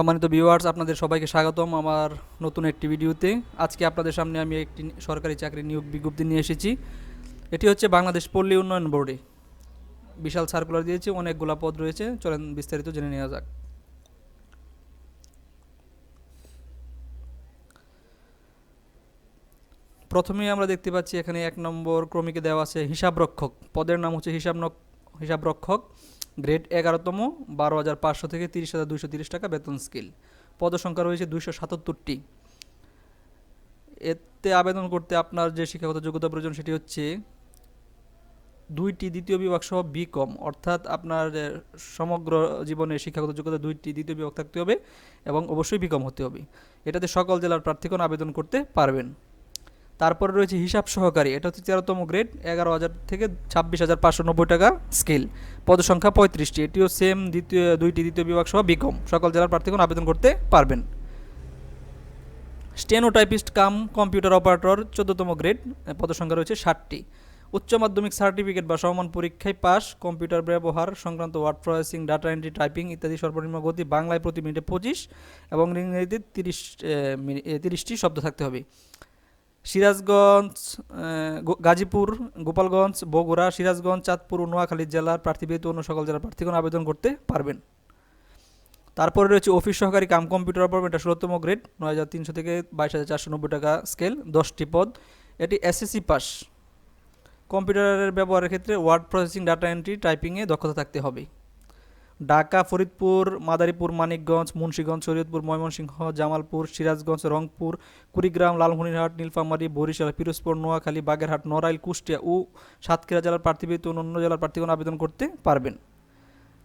সম্মানিত ভিউয়ার্স আপনাদের সবাইকে স্বাগতম আমার নতুন একটি ভিডিওতে। আজকে আপনাদের সামনে আমি একটি সরকারি চাকরি নিয়োগ বিজ্ঞপ্তি নিয়ে এসেছি। এটি হচ্ছে বাংলাদেশ পল্লী উন্নয়ন বোর্ডে। বিশাল সার্কুলার দিয়েছে, অনেকগুলা পদ রয়েছে। চলেন বিস্তারিত জেনে নেওয়া যাক। প্রথমেই আমরা দেখতে পাচ্ছি এখানে এক নম্বর ক্রমিকে দেওয়া আছে হিসাবরক্ষক। পদের নাম হচ্ছে হিসাব হিসাবরক্ষক। গ্রেড এগারোতম, বারো হাজার পাঁচশো থেকে তিরিশ হাজার দুশো তিরিশ টাকা বেতন স্কেল। পদসংখ্যা রয়েছে দুইশো সাতাত্তরটি। এতে আবেদন করতে আপনার যে শিক্ষাগত যোগ্যতা প্রয়োজন সেটি হচ্ছে দুইটি দ্বিতীয় বিভাগ সহ বি কম অর্থাৎ আপনার সমগ্র জীবনে শিক্ষাগত যোগ্যতা দুইটি দ্বিতীয় বিভাগ থাকতে হবে এবং অবশ্যই বি কম হতে হবে। এটাতে সকল জেলার প্রার্থীগণ আবেদন করতে পারবেন। তারপরে রয়েছে হিসাব সহকারী। এটা হচ্ছে তেরোতম গ্রেড, এগারো হাজার থেকে ছাব্বিশ হাজার পাঁচশো নব্বই টাকা স্কেল। পদসংখ্যা পঁয়ত্রিশটি। এটিও সেম দ্বিতীয়, দুইটি দ্বিতীয় বিভাগ সহ বিকম সকল জেলার প্রার্থীগণ আবেদন করতে পারবেন। স্টেনোটাইপিস্ট কাম কম্পিউটার অপারেটর, চোদ্দতম গ্রেড, পদসংখ্যা রয়েছে ষাটটি। উচ্চ মাধ্যমিক সার্টিফিকেট বা সমমান পরীক্ষায় পাস, কম্পিউটার ব্যবহার সংক্রান্ত word processing, data entry typing ইত্যাদি সর্বনিম্ন গতি বাংলায় প্রতি মিনিটে পঁচিশ এবং ইংরেজিতে তিরিশ তিরিশটি শব্দ থাকতে হবে। সিরাজগঞ্জ গাজীপুর, গোপালগঞ্জ, বগুড়া, সিরাজগঞ্জ, চাঁদপুর, নোয়াখালী জেলার প্রার্থী ব্যতীত অন্য সকল জেলার প্রার্থীগণ আবেদন করতে পারবেন। তারপরে রয়েছে অফিস সহকারী কাম কম্পিউটার অপারেটর এটা ষোলোতম গ্রেড, নয় হাজার তিনশো থেকে বাইশ হাজার চারশো নব্বই টাকা স্কেল, দশটি পদ। এটি এসএসসি পাস। কম্পিউটারের ব্যবহারের ক্ষেত্রে ওয়ার্ড প্রসেসিং, ডাটা এন্ট্রি, টাইপিংয়ে দক্ষতা থাকতে হবে। ঢাকা, ফরিদপুর, মাদারীপুর, মানিকগঞ্জ, মুন্সীগঞ্জ, শরীয়তপুর, ময়মনসিংহ, জামালপুর, সিরাজগঞ্জ, রংপুর, কুড়িগ্রাম, লালমনিরহাট, নীলফামারী, বরিশাল, পিরোজপুর, নোয়াখালী, বাগেরহাট, নড়াইল, কুষ্টিয়া ও সাতক্ষীরা জেলার প্রার্থী ব্যতীত অন্য জেলার প্রার্থীগণ আবেদন করতে পারবেন।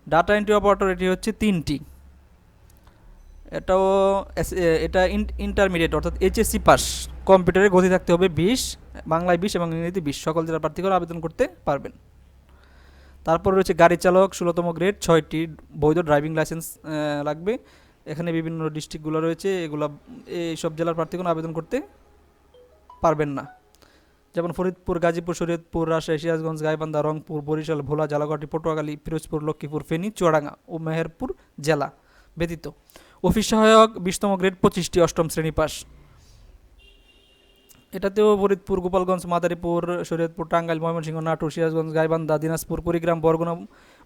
ডাটা এন্ট্রি অপারেটর এটি হচ্ছে তিনটি। এটাও এটা ইন্টারমিডিয়েট অর্থাৎ এইচএসসি পাস কম্পিউটারে গতি থাকতে হবে বিশ, বাংলায় বিশ এবং ইংরেজিতে বিশ, সকল জেলার প্রার্থীগণ আবেদন করতে পারবেন। তারপর রয়েছে গাড়ি চালক, ষোলোতম গ্রেড ছয়টি বৈধ ড্রাইভিং লাইসেন্স লাগবে। এখানে বিভিন্ন ডিস্ট্রিক্টগুলো রয়েছে, এগুলো এই সব জেলার প্রার্থীগণ আবেদন করতে পারবেন না। যেমন ফরিদপুর, গাজীপুর, শরীয়তপুর, রাজশাহী, সিরাজগঞ্জ, গাইবান্ধা, রংপুর, বরিশাল, ভোলা জালাঘাটি পটুয়াখালী ফিরোজপুর লক্ষ্মীপুর, ফেনী, চুয়াডাঙ্গা ও মেহেরপুর জেলা ব্যতীত। অফিস সহায়ক, বিশতম গ্রেড পঁচিশটি অষ্টম শ্রেণি পাস। এটাতেও ফরিদপুর, গোপালগঞ্জ, মাদারীপুর, শরীয়তপুর, টাঙ্গাইল, ময়মনসিংহ, নাটোর, সিরাজগঞ্জ, গাইবান্ধা, দিনাজপুর, কুড়িগ্রাম, বরগুনা,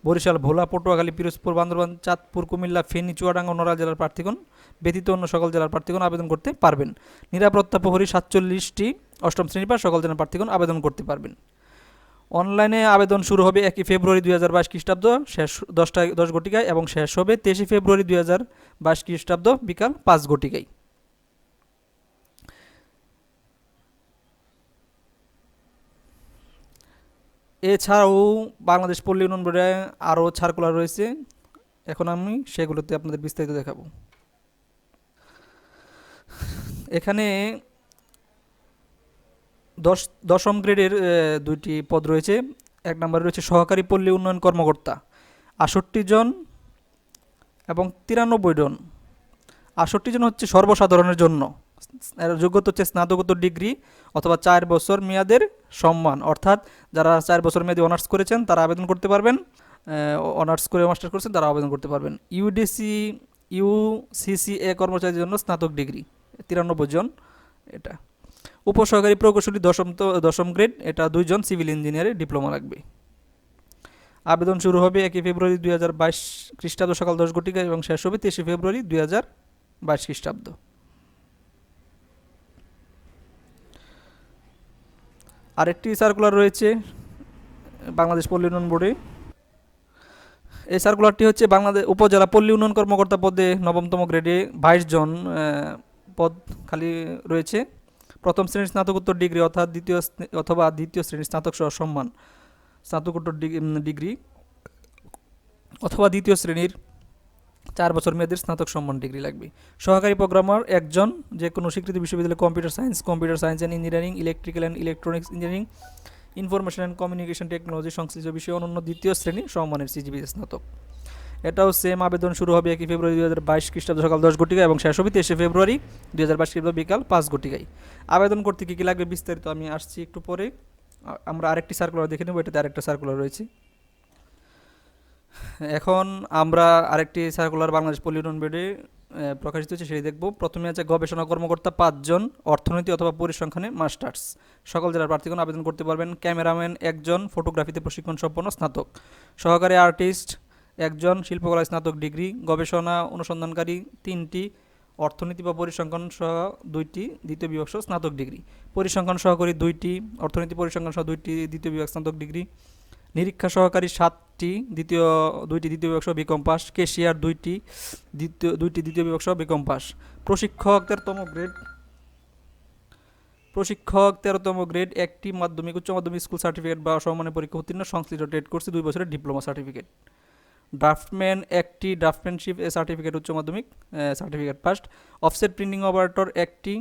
বরিশাল, ভোলা, পটুয়াখালী, পিরোজপুর, বান্দরবান, চাঁদপুর, কুমিল্লা, ফেনী, চুয়াডাঙ্গা, নড়াইল জেলার প্রার্থীগণ, ব্যতীত অন্য সকল জেলার প্রার্থীগণ আবেদন করতে পারবেন। নিরাপত্তা প্রহরী সাতচল্লিশটি অষ্টম শ্রেণি পাস সকল জেলার প্রার্থীগণ আবেদন করতে পারবেন। অনলাইনে আবেদন শুরু হবে একই ফেব্রুয়ারি দুই হাজার বাইশ খ্রিস্টাব্দ, শেষ দশটায় দশ ঘটিকায় এবং শেষ হবে তেইশে ফেব্রুয়ারি দুই হাজার বাইশ খ্রিস্টাব্দ বিকাল পাঁচ ঘটিকায়। এছাড়াও বাংলাদেশ পল্লী উন্নয়ন বোর্ডে আরও সার্কুলার রয়েছে। এখন আমি সেগুলোতে আপনাদের বিস্তারিত দেখাবো। এখানে দশ, দশম গ্রেডের দুইটি পদ রয়েছে। এক নম্বরে রয়েছে সহকারী পল্লী উন্নয়ন কর্মকর্তা আষট্টি জন এবং তিরানব্বই জন। আষট্টি জন হচ্ছে সর্বসাধারণের জন্য। যোগ্যতা হচ্ছে স্নাতকোত্তর ডিগ্রি অথবা চার বছর মেয়াদের সম্মান। অর্থাৎ যারা চার বছর মেয়াদে অনার্স করেছেন, তারা আবেদন করতে পারবেন। অনার্স করে মাস্টার করেছেন, তারা আবেদন করতে পারবেন। ইউডিসি ইউসিসিএ কর্মচারীদের জন্য স্নাতক ডিগ্রি, তিরানব্বই জন এটা। উপসহকারী প্রকৌশলী দশম দশম গ্রেড, এটা দুইজন সিভিল ইঞ্জিনিয়ারের ডিপ্লোমা লাগবে। আবেদন শুরু হবে একই ফেব্রুয়ারি দুই হাজার বাইশ খ্রিস্টাব্দ সকাল দশ ঘটিকা এবং শেষ হবে তেইশে ফেব্রুয়ারি দুই হাজার বাইশ খ্রিস্টাব্দ। আরেকটি সার্কুলার রয়েছে বাংলাদেশ পল্লী উন্নয়ন বোর্ডে। এই সার্কুলারটি হচ্ছে বাংলাদেশ উপজেলা পল্লী উন্নয়ন কর্মকর্তা পদে নবমতম গ্রেডে বাইশ জন পদ খালি রয়েছে। প্রথম শ্রেণির স্নাতকোত্তর ডিগ্রি অর্থাৎ দ্বিতীয় অথবা দ্বিতীয় শ্রেণির স্নাতক সহ সম্মান, স্নাতকোত্তর ডিগ- ডিগ্রি, অথবা দ্বিতীয় শ্রেণির চার বছর মেয়াদের স্নাতক সম্মান ডিগ্রি লাগবে। সহকারী প্রোগ্রামার একজন, যে কোনো স্বীকৃত বিশ্ববিদ্যালয়ে computer science computer science and engineering, electrical and electronics engineering, information and communication technology সংশ্লিষ্ট বিষয়ে অনন্য দ্বিতীয় শ্রেণি সম্মানের সিজিবি স্নাতক। এটাও সেম আবেদন শুরু হবে একই ফেব্রুয়ারি দুই হাজার বাইশ খ্রিস্টাব্দ সকাল দশ ঘটিকায় এবং শেষ হবে তেইশে ফেব্রুয়ারি দু হাজার বাইশ খ্রিস্টাব্দ বিকাল পাঁচ ঘটিকায়। আবেদন করতে কী কী লাগবে বিস্তারিত আমি আসছি একটু পরে। আমরা আরেকটি সার্কুলার দেখে নেব, এটাতে আরেকটা সার্কুলার রয়েছে। এখন আমরা আরেকটি সার্কুলার বাংলাদেশ পলিউশন বোর্ডে প্রকাশিত হচ্ছে, সেটি দেখব। প্রথমে আছে গবেষণা কর্মকর্তা পাঁচজন, অর্থনীতি অথবা পরিসংখ্যানে মাস্টার্স সকল জেলার প্রার্থীগণ আবেদন করতে পারবেন। ক্যামেরাম্যান একজন ফটোগ্রাফিতে প্রশিক্ষণ সম্পন্ন স্নাতক। সহকারী আর্টিস্ট একজন, শিল্পকলায় স্নাতক ডিগ্রি। গবেষণা অনুসন্ধানকারী তিনটি, অর্থনীতি বা পরিসংখ্যান সহ দুইটি, দ্বিতীয় বিভাগ সহ স্নাতক ডিগ্রি। পরিসংখ্যান সহকারী দুইটি, অর্থনীতি পরিসংখ্যান সহ দুইটি, দ্বিতীয় বিভাগ স্নাতক ডিগ্রি। নিরীক্ষা সহকারী সাতটি, দ্বিতীয়, দুইটি দ্বিতীয় বিভাগ সহ বিকম পাস কেশিয়ার দুইটি, দ্বিতীয় দুইটি দ্বিতীয় বিভাগ সহ বিকম পাস প্রশিক্ষক তেরোতম গ্রেড। প্রশিক্ষক তেরোতম গ্রেড, একটি মাধ্যমিক, উচ্চ মাধ্যমিক স্কুল সার্টিফিকেট বা সমমানের পরীক্ষা উত্তীর্ণ, সংশ্লিষ্ট ট্রেড কোর্সে দুই বছরের ডিপ্লোমা সার্টিফিকেট। ড্রাফটম্যান, একটি ড্রাফটম্যানশিপ এ সার্টিফিকেট, উচ্চ মাধ্যমিক certificate passed offset printing operator, একটি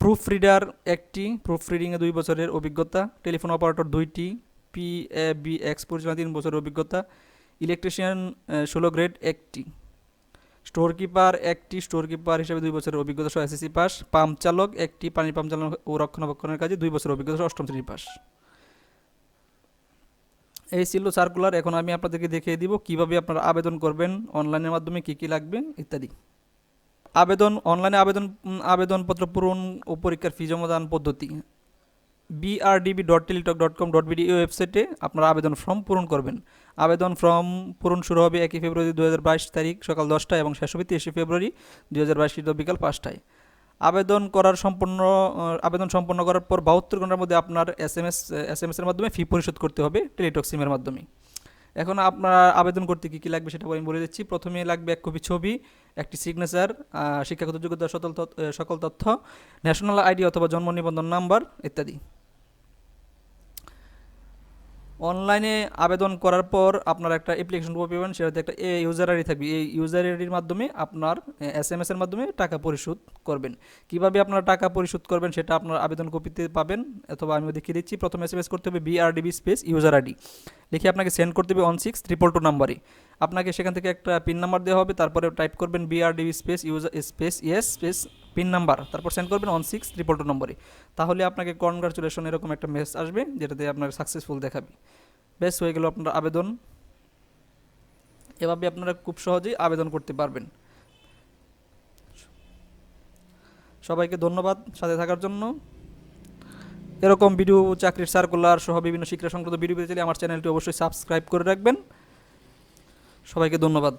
প্রুফ রিডার, একটি প্রুফ রিডিংয়ে দুই বছরের অভিজ্ঞতা। টেলিফোন অপারেটর, দুইটি। পি এ বি এক্স পরিচালনা তিন বছরের অভিজ্ঞতা। ইলেকট্রিশিয়ান ষোলো গ্রেড একটি। স্টোর কিপার একটি স্টোর কিপার হিসেবে দুই বছরের অভিজ্ঞতা সহ এসএসসি পাস পাম্প চালক একটি, পানি পাম্প চালনা ও রক্ষণাবেক্ষণের কাজে দুই বছরের অভিজ্ঞতা সহ অষ্টম শ্রেণি পাস এই ছিল সার্কুলার এখন আমি আপনাদেরকে দেখিয়ে দিব কীভাবে আপনারা আবেদন করবেন, অনলাইনের মাধ্যমে কি কি লাগবে, ইত্যাদি। আবেদন, অনলাইনে আবেদন আবেদনপত্র পূরণ ও পরীক্ষার ফি জমাদান পদ্ধতি। B R D B dot Teletalk dot com dot B D ওয়েবসাইটে আপনারা আবেদন ফর্ম পূরণ করবেন। আবেদন ফর্ম পূরণ শুরু হবে একই ফেব্রুয়ারি দু হাজার বাইশ তারিখ সকাল দশটায় এবং শেষ হবে তেইশে ফেব্রুয়ারি দু হাজার বাইশ বিকাল পাঁচটায়। আবেদন করার সম্পূর্ণ আবেদন সম্পন্ন করার পর বাহাত্তর ঘণ্টার মধ্যে আপনার S M S S M এসের মাধ্যমে ফি পরিশোধ করতে হবে টেলিটক সিমের মাধ্যমে। এখন আপনার আবেদন করতে কী কী লাগবে সেটা আমি বলে দিচ্ছি। প্রথমে লাগবে এক কপি ছবি, একটি সিগনেচার শিক্ষাগত যোগ্যতা, সকল তথ্য সকল তথ্য ন্যাশনাল আইডি অথবা জন্ম নিবন্ধন নাম্বার ইত্যাদি। অনলাইনে আবেদন করার পর আপনার একটা অ্যাপ্লিকেশন পাবেন সেটাতে একটা এ ইউজার আইডি থাকবে। এই ইউজার আইডির মাধ্যমে আপনার এস এম এসের মাধ্যমে টাকা পরিশোধ করবেন। কীভাবে আপনার টাকা পরিশোধ করবেন সেটা আপনার আবেদন কপিতে পাবেন, অথবা আমি দেখিয়ে দিচ্ছি। প্রথমে এস এম এস করতে হবে বিআরডিবি স্পেস ইউজার আইডি লিখে আপনাকে সেন্ড করতে হবে ওয়ান সিক্স ট্রিপল টু নাম্বারে আপনাকে সেখান থেকে একটা পিন নাম্বার দেওয়া হবে, তারপরে টাইপ করবেন B R D B space user space yes space PIN number তারপর সেন্ড করবেন ওয়ান সিক্স ট্রিপল টু নম্বরে। তাহলে আপনাকে কনগ্রাচুলেশন এরকম একটা মেসেজ আসবে যেটাতে আপনার সাকসেসফুল দেখাবে। বেশ, হয়ে গেল আপনার আবেদন। এভাবে আপনারা খুব সহজেই আবেদন করতে পারবেন। সবাইকে ধন্যবাদ সাথে থাকার জন্য। এরকম ভিডিও চাকরির সার্কুলার সহ বিভিন্ন শিক্ষা সংক্রান্ত ভিডিও পেতে চাইলে আমার চ্যানেলটি অবশ্যই সাবস্ক্রাইব করে রাখবেন। সবাইকে ধন্যবাদ।